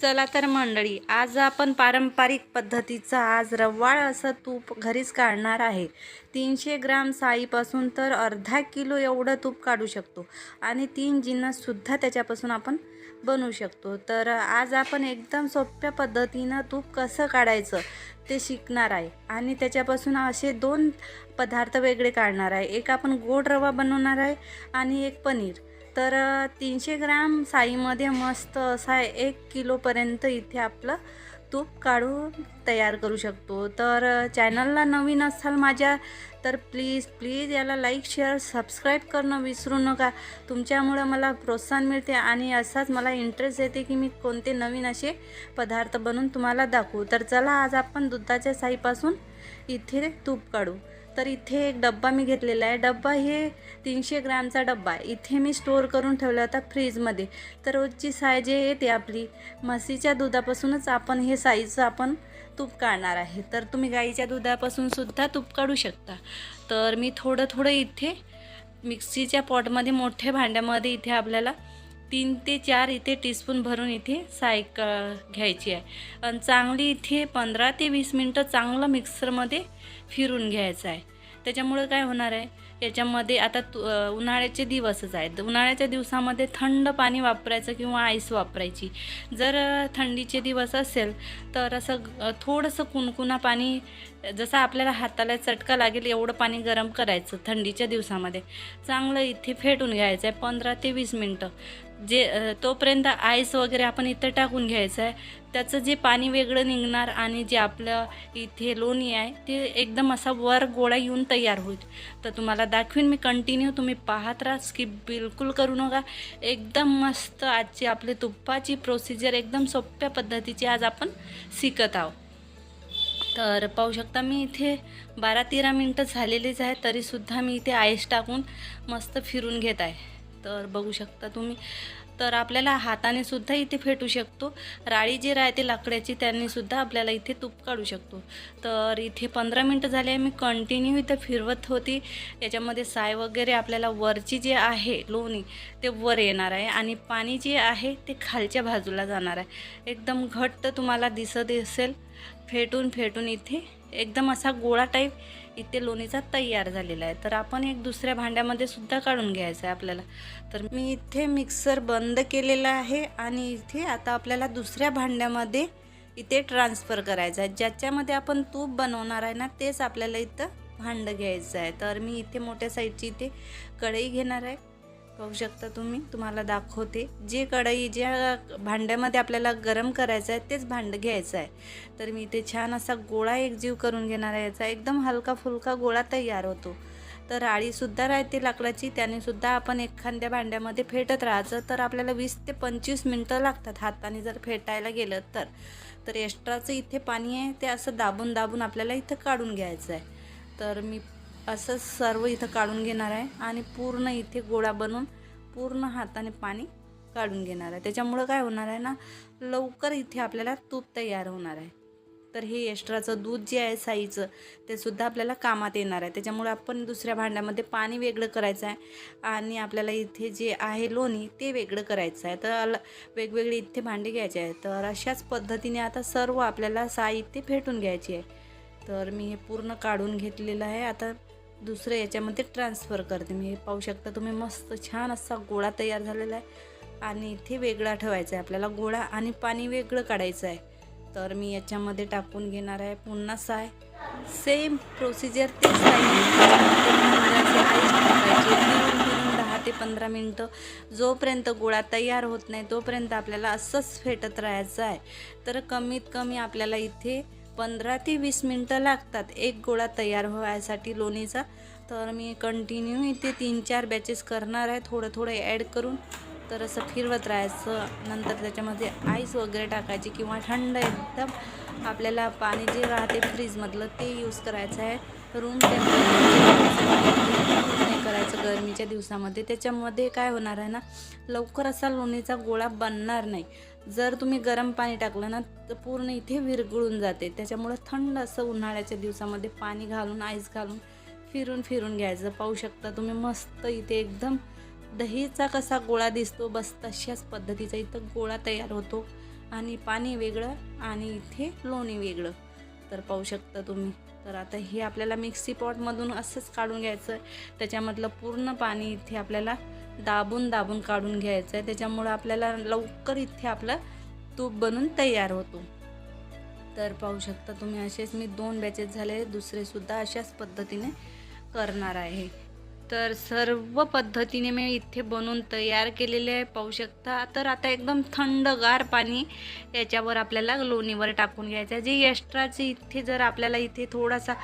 चला तर मंडळी आज आपण पारंपरिक पद्धतीचा आज रवाळ असं तूप घरीच काढणार आहे. तीनशे ग्राम साईपासून तर अर्धा किलो एवढं तूप काढू शकतो. आणि तीन जिन्नससुद्धा त्याच्यापासून आपण बनवू शकतो. तर आज आपण एकदम सोप्या पद्धतीनं तूप कसं काढायचं ते शिकणार आहे. आणि त्याच्यापासून असे दोन पदार्थ वेगळे काढणार आहे. एक आपण गोड रवा बनवणार आहे आणि एक पनीर. तर तीनशे ग्राम साईमध्ये मस्त असा एक किलोपर्यंत इथे आपलं तूप काढून तयार करू शकतो. तर चॅनलला नवीन असाल माझ्या तर प्लीज प्लीज याला लाईक शेअर सबस्क्राईब करणं विसरू नका. तुमच्यामुळं मला प्रोत्साहन मिळते आणि असाच मला इंटरेस्ट येते की मी कोणते नवीन असे पदार्थ बनवून तुम्हाला दाखवू. तर चला आज आपण दुधाच्या साईपासून इथे तूप काढू. तर इथे एक डब्बा मी घेतलेला आहे. डब्बा हे तीनशे ग्रॅमचा डब्बा आहे. इथे मी स्टोअर करून ठेवला होता फ्रीजमध्ये. तर रोजची साय जे येते आपली. म्हशीच्या दुधापासूनच आपण हे साईजचं आपण तूप काढणार आहे. तर तुम्ही गाईच्या दुधापासून सुद्धा तूप काढू शकता. तर मी थोडं थोडं इथे मिक्सीच्या पॉटमध्ये मोठ्या भांड्यामध्ये इथे आपल्याला तीन ते चार इथे टीस्पून भरून इथे सायक घ्यायची आहे. आणि चांगली इथे पंधरा ते वीस मिनटं चांगलं मिक्सरमध्ये फिरून घ्यायचं आहे. त्याच्यामुळं काय होणार आहे? याच्यामध्ये आता तु उन्हाळ्याचे दिवसच आहेत. उन्हाळ्याच्या दिवसामध्ये थंड पाणी वापरायचं किंवा आईस वापरायची. जर थंडीचे दिवस असेल तर असं थोडंसं कुणकुणा पाणी जसं आपल्याला हाताला चटका लागेल एवढं पाणी गरम करायचं थंडीच्या दिवसामध्ये. चांगलं इथे फेटून घ्यायचं आहे पंधरा ते वीस मिनटं. जे तोपर्यंत आईस वगैरे आपण इथं टाकून घ्यायचं आहे त्याचं जे पाणी वेगळं निघणार आणि जे आपलं इथे लोणी आहे ते एकदम असा वर गोळा येऊन तयार होईल. तर तुम्हाला दाखवीन मी कंटिन्यू तुम्ही पाहत राहा स्किप बिलकुल करू नका. एकदम मस्त आजची आपली तुप्पाची प्रोसिजर एकदम सोप्या पद्धतीची आज आपण शिकत आहोत. तर पाहू शकता मी इथे बारा तेरा मिनटं झालेलीच आहे तरीसुद्धा मी इथे आईस टाकून मस्त फिरून घेत आहे. तर बघू शकता तुम्ही. तर आपल्याला हाताने सुद्धा इथे फेटू शकतो. राळी जी राहते लाकड्याची त्यांनी सुद्धा आपल्याला इथे तूप काढू शकतो. तर इथे पंधरा मिनटं झाले मी कंटिन्यू इथे फिरवत होती. याच्यामध्ये साय वगैरे आपल्याला वरची जे आहे लोणी ते वर येणार आहे. आणि पाणी जे आहे ते खालच्या बाजूला जाणार आहे. एकदम घट्ट तुम्हाला दिसत असेल. फेटून फेटून इथे एकदम असा गोळा टाईप इथे लोणीचा तयार झालेला आहे. तर आपण एक दुसऱ्या भांड्यामध्ये सुद्धा काढून घ्यायचं आहे आपल्याला. तर मी इथे मिक्सर बंद केलेला आहे आणि इथे आता आपल्याला दुसऱ्या भांड्यामध्ये इथे ट्रान्सफर करायचं आहे. ज्याच्यामध्ये आपण तूप बनवणार आहे ना तेच आपल्याला इथं भांडं घ्यायचं आहे. तर मी इथे मोठ्या साईजची इथे कढई घेणार आहे. पाहू शकता तुम्ही. तुम्हाला दाखवते. जे कढई ज्या भांड्यामध्ये आपल्याला गरम करायचं आहे तेच भांडं घ्यायचं आहे. तर मी इथे छान असा गोळा एकजीव करून घेणार आहे याचा. एकदम हलका फुलका गोळा तयार होतो. तर आळीसुद्धा राहते लाकडाची. त्यानेसुद्धा आपण एखाद्या भांड्यामध्ये फेटत राहायचं. तर आपल्याला वीस ते पंचवीस मिनटं लागतात हाताने जर फेटायला गेलं तर. तर एक्स्ट्राचं इथे पाणी आहे ते असं दाबून दाबून आपल्याला इथं काढून घ्यायचं आहे. तर मी असं सर्व इथं काढून घेणार आहे आणि पूर्ण इथे गोळा बनवून पूर्ण हाताने पाणी काढून घेणार आहे. त्याच्यामुळं काय होणार आहे ना लवकर इथे आपल्याला तूप तयार होणार आहे. तर हे एक्स्ट्राचं दूध जे आहे साईचं ते सुद्धा आपल्याला कामात येणार आहे. त्याच्यामुळे आपण दुसऱ्या भांड्यामध्ये पाणी वेगळं करायचं आहे आणि आपल्याला इथे जे आहे लोणी ते वेगळं करायचं आहे. तर अल वेगवेगळे इथे भांडे घ्यायचे आहे. तर अशाच पद्धतीने आता सर्व आपल्याला साहित्य फेटून घ्यायची आहे. तर मी हे पूर्ण काढून घेतलेलं आहे. आता दुसरं याच्यामध्ये ट्रान्सफर करते. मी हे पाहू शकता तुम्ही मस्त छान असा गोळा तयार झालेला आहे. आणि इथे वेगळा ठेवायचा आहे. आपल्याला गोळा आणि पाणी वेगळं काढायचं आहे. तर मी याच्यामध्ये टाकून घेणार आहे. पुन्हा साय सेम प्रोसिजर तेच दहा ते पंधरा मिनटं. जोपर्यंत गोळा तयार होत नाही तोपर्यंत आपल्याला असंच फेटत राहायचं आहे. तर कमीत कमी आपल्याला इथे पंधरा ते वीस मिनटं लागतात. एक गोळा तयार व्हायसाठी लोणीचा. तर मी कंटिन्यू इथे तीन चार बॅचेस करणार आहे. थोडं थोडं ॲड करून. तर असं फिरवत राहायचं. नंतर त्याच्यामध्ये आईस वगैरे टाकायची किंवा थंड एकदम आपल्याला पाणी जे राहते फ्रीजमधलं ते यूज करायचं आहे. रूम नाही करायचं गरमीच्या दिवसामध्ये. त्याच्यामध्ये काय होणार आहे ना लवकर असा लोणीचा गोळा बनणार नाही. जर तुम्ही गरम पाणी टाकलं ना तर पूर्ण इथे विरघळून जाते. त्याच्यामुळं थंड असं उन्हाळ्याच्या दिवसामध्ये पाणी घालून आईस घालून फिरून फिरून घ्यायचं. पाहू शकता तुम्ही मस्त इथे एकदम दहीचा कसा गोळा दिसतो बस तशाच पद्धतीचा इथं गोळा तयार होतो. आणि पाणी वेगळं आणि इथे लोणी वेगळं. तर पाहू शकता तुम्ही. तर आता हे आपल्याला मिक्सी पॉटमधून असंच काढून घ्यायचं. आहे त्याच्यामधलं पूर्ण पाणी इथे आपल्याला दाबून दाबून काढून घ्यायचं आहे त्याच्यामुळं आपल्याला लवकर इथे आपलं तूप बनून तयार होतो. तर पाहू शकता तुम्ही असेच मी दोन बॅचेस झाले. दुसरेसुद्धा अशाच पद्धतीने करणार आहे. तर सर्व पद्धतीने मी इथे बनवून तयार केलेले आहे. पाहू शकता. तर आता एकदम थंडगार पाणी याच्यावर आपल्याला लोणीवर टाकून घ्यायचं आहे. जे एक्स्ट्राचे इथे जर आपल्याला इथे थोडासा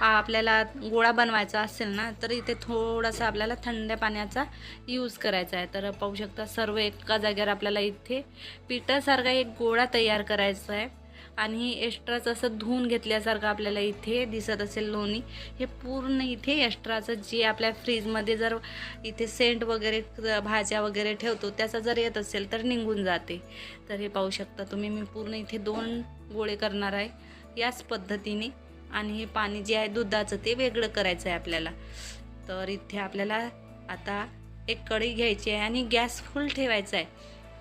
आपल्याला गोळा बनवायचा असेल ना तर इथे थोडासा आपल्याला थंड पाण्याचा यूज करायचा आहे. तर पाहू शकता सर्व एका जागेवर आपल्याला इथे पिठासारखा एक गोळा तयार करायचा आहे. आणि एक्स्ट्राचं असं धुवून घेतल्यासारखं आपल्याला इथे दिसत असेल लोणी. हे पूर्ण इथे एक्स्ट्राचं जे आपल्या फ्रीजमध्ये जर इथे सेंट वगैरे भाज्या वगैरे ठेवतो त्याचा जर येत असेल तर निघून जाते. तर हे पाहू शकता तुम्ही मी पूर्ण इथे दोन गोळे करणार आहे याच पद्धतीने. आणि हे पाणी जे आहे दुधाचं ते वेगळं करायचं आहे आपल्याला. तर इथे आपल्याला आता एक कढई घ्यायची आहे आणि गॅस फुल ठेवायचा आहे.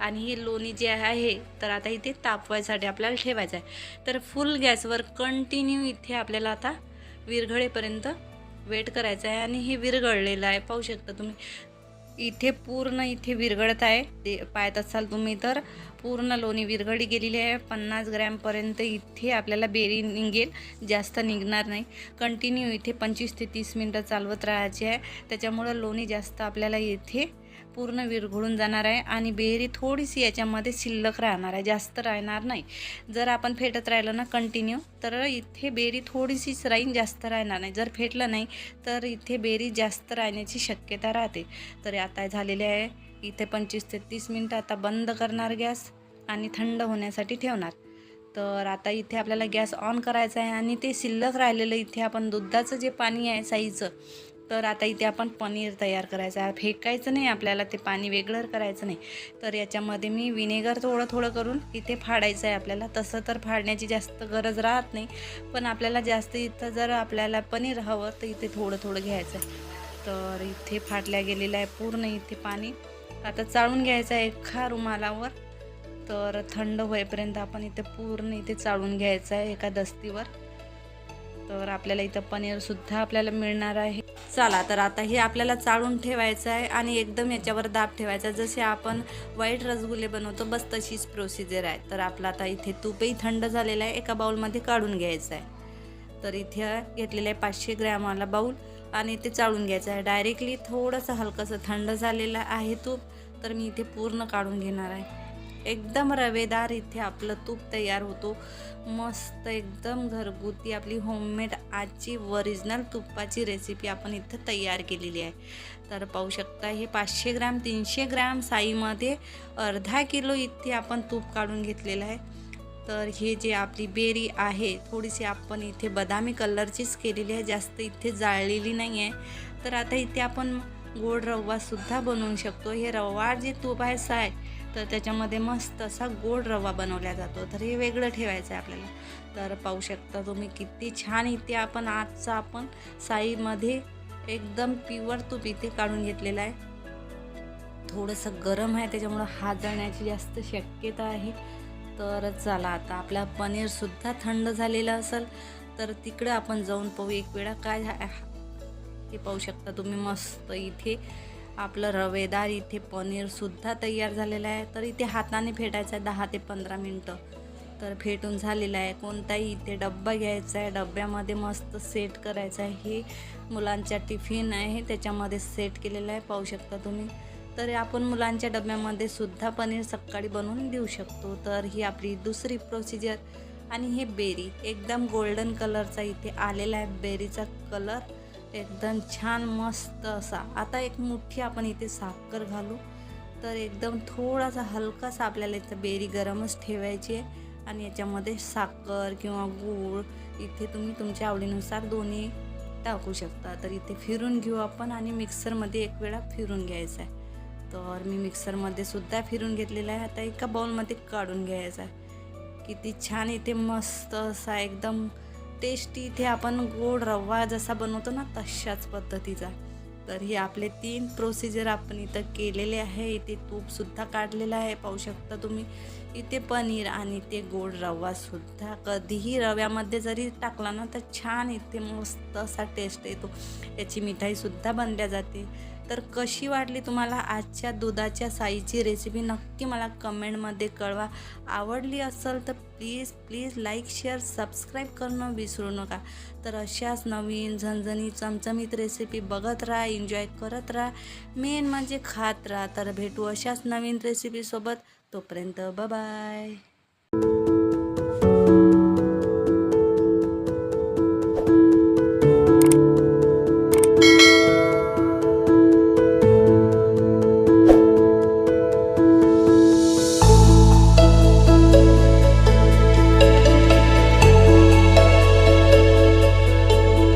आणि हे लोणी जी आहे तर आता इथे तापवायसाठी आपल्याला ठेवायचं आहे. तर फुल गॅसवर कंटिन्यू इथे आपल्याला आता विरघळेपर्यंत वेट करायचं आहे आणि हे विरघळलेलं आहे. पाहू शकता तुम्ही इथे पूर्ण इथे विरघळत आहे. ते पाहत असाल तुम्ही तर पूर्ण लोणी विरघळी गेलेली आहे. पन्नास ग्रॅमपर्यंत इथे आपल्याला बेरी निघेल. जास्त निघणार नाही. कंटिन्यू इथे पंचवीस ते तीस मिनटं चालवत राहायची आहे. त्याच्यामुळं लोणी जास्त आपल्याला इथे पूर्ण विरघळून जाणार आहे आणि बेरी थोडीशी याच्यामध्ये शिल्लक राहणार आहे. जास्त राहणार नाही. जर आपण फेटत राहिलं ना कंटिन्यू तर इथे बेरी थोडीशीच राहीन जास्त राहणार नाही. जर फेटलं नाही तर इथे बेरी जास्त राहण्याची शक्यता राहते. तर आता झालेले आहे. इथे पंचवीस ते तीस मिनटं आता बंद करणार गॅस आणि थंड होण्यासाठी ठेवणार. तर आता इथे आपल्याला गॅस ऑन करायचा आहे आणि ते शिल्लक राहिलेलं इथे आपण दुधाचं जे पाणी आहे साईचं तर आता इथे आपण पनीर तयार करायचं आहे. फेकायचं नाही आपल्याला ते पाणी वेगळं करायचं नाही. तर याच्यामध्ये मी विनेगर थोडं थोडं करून इथे फाडायचं आहे आपल्याला. तसं तर फाडण्याची जास्त गरज राहत नाही. पण आपल्याला जास्त इथं जर आपल्याला पनीर हवं तर इथे थोडं थोडं घ्यायचं आहे. तर इथे फाटल्या गेलेलं आहे पूर्ण इथे पाणी. आता चाळून घ्यायचं आहे एका रुमालावर. तर थंड होईपर्यंत आपण इथे पूर्ण इथे चाळून घ्यायचं आहे एका दस्तीवर. तर आपल्याला इथं पनीरसुद्धा आपल्याला मिळणार आहे. चला तर आता हे आपल्याला चाळून ठेवायचं आहे आणि एकदम याच्यावर दाब ठेवायचा जसे आपण व्हाईट रसगुल्ले बनवतो बस तशीच प्रोसिजर आहे. तर आपलं आता इथे तूपही थंड झालेला आहे. एका बाउलमध्ये काढून घ्यायचं आहे. तर इथे घेतलेलं आहे पाचशे ग्रॅमवाला बाऊल आणि ते चाळून घ्यायचं आहे. डायरेक्टली थोडंसं हलकंसं थंड झालेलं आहे तूप. तर मी इथे पूर्ण काढून घेणार आहे. एकदम रवेदार इथे आपलं तूप तयार होतो. मस्त एकदम घरगुती आपली होममेड आजची ओरिजिनल तुपाची रेसिपी आपण इथं तयार केलेली आहे. तर पाहू शकता हे पाचशे ग्रॅम तीनशे ग्रॅम साईमध्ये अर्धा किलो इथे आपण तूप काढून घेतलेलं आहे. तर हे जे आपली बेरी आहे थोडीशी आपण इथे बदामी कलरचीच केलेली आहे जास्त इथे जाळलेली नाही आहे. तर आता इथे आपण गोड रवासुद्धा बनवू शकतो. हे रवा जे तूप आहे साय तर त्याच्यामध्ये मस्त असा गोड रवा बनवला जातो. तर हे वेगळं ठेवायचं आहे आपल्याला. तर पाहू शकता तुम्ही किती छान इथे आपण आजचा आपण साईमध्ये एकदम प्युअर तूप इथे काढून घेतलेलं आहे. थोडंसं गरम आहे त्याच्यामुळं हात जाण्याची जास्त शक्यता आहे. तर चला आता आपला पनीरसुद्धा थंड झालेलं असेल तर तिकडं आपण जाऊन पाहू एक वेळा काय हे पाहू शकता तुम्ही मस्त इथे आपलं रवेदार इथे पनीरसुद्धा तयार झालेलं आहे. तर इथे हाताने फेटायचं आहे दहा ते पंधरा मिनटं. तर फेटून झालेलं आहे. कोणताही इथे डब्बा घ्यायचा आहे डब्यामध्ये मस्त सेट करायचं आहे. हे मुलांच्या टिफिन आहे त्याच्यामध्ये सेट केलेलं आहे. पाहू शकता तुम्ही. तर आपण मुलांच्या डब्यामध्ये सुद्धा पनीर सकाळी बनवून देऊ शकतो. तर ही आपली दुसरी प्रोसिजर आणि हे बेरी एकदम गोल्डन कलरचा इथे आलेला आहे. बेरीचा कलर एकदम छान मस्त असा. आता एक मुठ्ठी आपण इथे साखर घालू. तर एकदम थोडासा हलकासा आपल्याला इथं बेरी गरमच ठेवायची आहे. आणि याच्यामध्ये साखर किंवा गूळ इथे तुम्ही तुमच्या आवडीनुसार दोन्ही टाकू शकता. तर इथे फिरून घेऊ आपण आणि मिक्सरमध्ये एक वेळा फिरून घ्यायचं आहे. तर मी मिक्सरमध्ये सुद्धा फिरून घेतलेला आहे. आता एका बाउलमध्ये काढून घ्यायचा आहे. किती छान इथे मस्त असा एकदम टेस्टी इथे आपण गोड रवा जसा बनवतो ना तशाच पद्धतीचा. तर हे आपले तीन प्रोसिजर आपण इथं केलेले आहे. इथे तूपसुद्धा काढलेलं आहे. पाहू शकता तुम्ही इथे पनीर आणि ते गोड रवासुद्धा कधीही रव्यामध्ये जरी टाकला ना तर छान इथे मस्त असा टेस्ट येतो. याची मिठाईसुद्धा बनल्या जाते. तर कशी वाटली तुम्हाला आजच्या दुधाच्या साईची रेसिपी नक्की मला कमेंटमध्ये कळवा. आवडली असेल तर please please like share subscribe करणं विसरू नका. तर अशाच नवीन झणझणी चमचमीत रेसिपी बघत राहा एन्जॉय करत राहा. मेन म्हणजे खात राहा. तर भेटू अशाच नवीन रेसिपीसोबत तोपर्यंत बाय